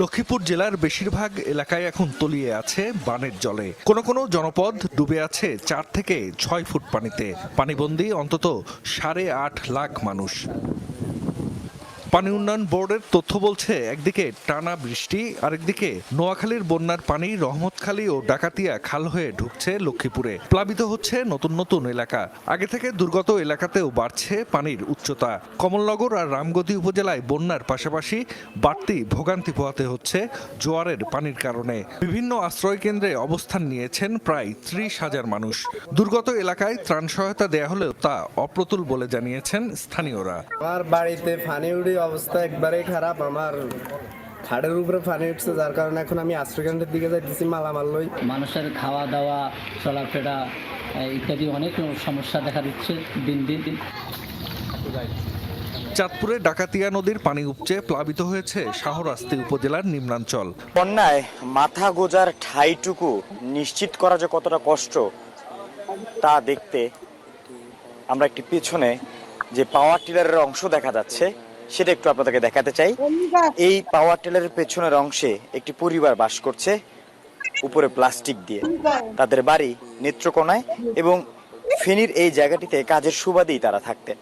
লক্ষ্মীপুর জেলার বেশিরভাগ এলাকায় এখন তলিয়ে আছে বানের জলে। কোন কোন জনপদ ডুবে আছে চার থেকে ছয় ফুট পানিতে। পানিবন্দী অন্তত সাড়ে আট লাখ মানুষ। পানি উন্নয়ন বোর্ডের তথ্য বলছে, একদিকে টানা বৃষ্টি, আরেকদিকে নোয়াখালীর বন্যার পানি রহমতখালী ও ডাকাতিয়া খাল হয়ে ঢুকছে লক্ষ্মীপুরে। প্লাবিত হচ্ছে নতুন নতুন এলাকা। আগে থেকে দুর্গত এলাকাতেও বাড়ছে পানির উচ্চতা। কমলনগর আর রামগতি উপজেলায় বন্যার পাশাপাশি বাড়তি ভোগান্তি পোহাতে হচ্ছে জোয়ারের পানির কারণে। বিভিন্ন আশ্রয় কেন্দ্রে অবস্থান নিয়েছেন প্রায় ত্রিশ হাজার মানুষ। দুর্গত এলাকায় ত্রাণ সহায়তা দেয়া হলেও তা অপ্রতুল বলে জানিয়েছেন স্থানীয়রা। আমার বাড়িতে পানি উড়ি অবস্থা একবারেই খারাপ। আমার খাটের উপরে পানি উঠছে যার কারণে এখন আমি আশ্রয়কেন্দ্রের দিকে যাইতেছি মালামাল লই। মানুষের খাওয়া দাওয়া চলাফেরা ইত্যাদি অনেক সমস্যা দেখা দিচ্ছে দিন দিন দিন। চাঁদপুরে ডাকাতিয়া নদীর পানি উপচে প্লাবিত হয়েছে শাহরাস্তি উপজেলার নিম্নাঞ্চল। বন্যায় মাথা গোজার ঠাইটুকু নিশ্চিত করা যে কতটা কষ্ট তা দেখতে আমরা একটি পিছনে যে পাওয়ার টিলারের অংশ দেখা যাচ্ছে সেটা একটু আপনাদেরকে দেখাতে চাই। এই পাওয়ার টেলারের পেছনের অংশে একটি পরিবার বাস করছে উপরে প্লাস্টিক দিয়ে। তাদের বাড়ি নেত্রকোনায় এবং ফেনীর এই জায়গাটিতে কাজের সুবাদেই তারা থাকতেন।